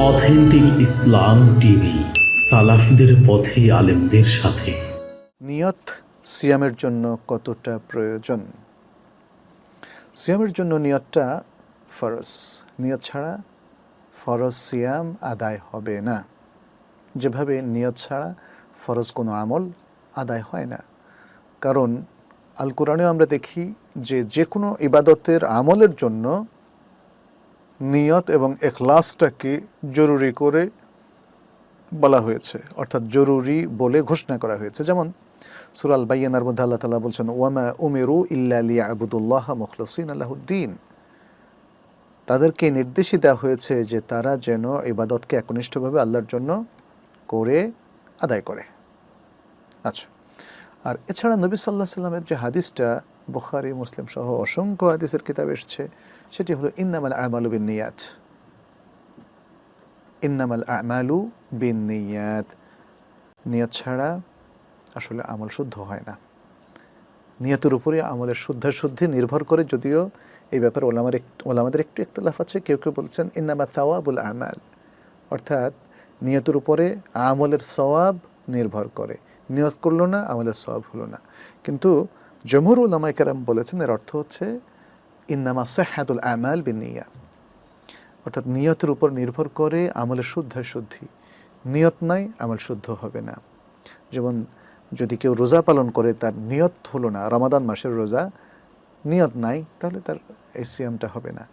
Authentic ইসলাম TV, সালাফদের পথে আলেমদের সাথে। নিয়ত সিয়ামের জন্য কতটা প্রয়োজন? সিয়ামের জন্য নিয়তটা ফরজ। নিয়ত ছাড়া ফরজ সিয়াম আদায় হবে না। যেভাবে নিয়ত ছাড়া ফরজ কোনো আমল আদায় হয় না। কারণ আল কোরআনেও আমরা দেখি যে যে কোনো ইবাদতের আমলের জন্য নিয়ত এবং এখলাসটাকে জরুরি করে বলা হয়েছে, অর্থাৎ জরুরি বলে ঘোষণা করা হয়েছে। যেমন সুরাল বাইয়ানার মধ্যে আল্লাহ তালা বলছেন, ওয়ামা উমেরু ইল্লা আবুদুল্লাহ মুখলসিন আল্লাহুদ্দিন তাদেরকে নির্দেশই দেওয়া হয়েছে যে তারা যেন ইবাদতকে একনিষ্ঠভাবে আল্লাহর জন্য করে, আদায় করে। আচ্ছা আর এছাড়া নবী সাল্লাহ সাল্লামের যে হাদিসটা বুখারি, মুসলিম সহ অসংখ্য হাদিসের কিতাব এসছে। সেটি হলো ইন্নামাল আমালু বিন নিয়াত ইন্নামাল আমালু বিন নিয়াত নিয়ত ছাড়া আসলে আমল শুদ্ধ হয় না। নিয়তের উপরে আমলের শুদ্ধাশুদ্ধি নির্ভর করে যদিও এই ব্যাপারে ওলামার ওলামাদের একটু একতলাফ আছে। কেউ কেউ বলছেন, ইন্নামা তাওয়াবুল আমাল। অর্থাৎ নিয়তের উপরে আমলের সওয়াব নির্ভর করে। নিয়ত করল না, আমলের সওয়াব হলো না। কিন্তু জমহুর উলামাই কারাম বলেছেন, এর অর্থ হচ্ছে, ইন্নামা সাহাদুল আমাল বিন নিয়া অর্থাৎ নিয়তের উপর নির্ভর করে আমলের শুদ্ধাশুদ্ধি নিয়ত নাই, আমল শুদ্ধ হবে না। যেমন, যদি কেউ রোজা পালন করে, তার নিয়ত হলো না, রমাদান মাসের রোজা, নিয়ত নাই, তাহলে তার এই সিয়ামটা হবে না।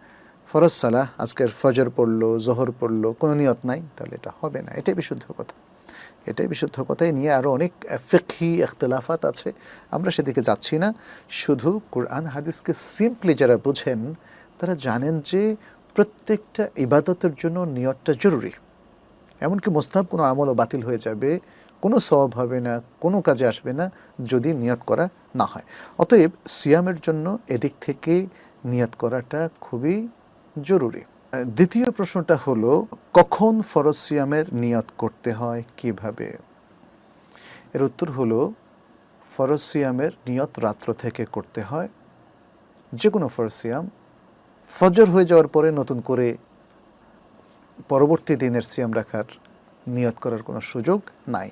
ফরজ সালাহ, আজকের ফজর পড়ল, জোহর পড়ল, কোনো নিয়ত নাই, তাহলে এটা হবে না। এটাই বিশুদ্ধ কথা। এটাই বিশুদ্ধ কথাই নিয়ে আরও অনেক ফিকহি ইখতলাফাত আছে। আমরা সেদিকে যাচ্ছি না। শুধু কোরআন হাদিসকে সিম্পলি যারা বুঝেন, তারা জানেন যে প্রত্যেকটা ইবাদতের জন্য নিয়তটা জরুরি। এমনকি মোস্তাব কোনো আমলও বাতিল হয়ে যাবে, কোনো সব হবে না, কোনো কাজে আসবে না যদি নিয়ত করা না হয়। অতএব সিয়ামের জন্য এদিক থেকে নিয়ত করাটা খুবই জরুরি। দ্বিতীয় প্রশ্নটা হলো, কখন ফরজ সিয়ামের নিয়ত করতে হয়, কীভাবে? এর উত্তর হলো ফরজ সিয়ামের নিয়ত রাত্র থেকে করতে হয়। যে কোনো ফরজ সিয়াম ফজর হয়ে যাওয়ার পরে নতুন করে পরবর্তী দিনের সিয়াম রাখার নিয়ত করার কোনো সুযোগ নাই।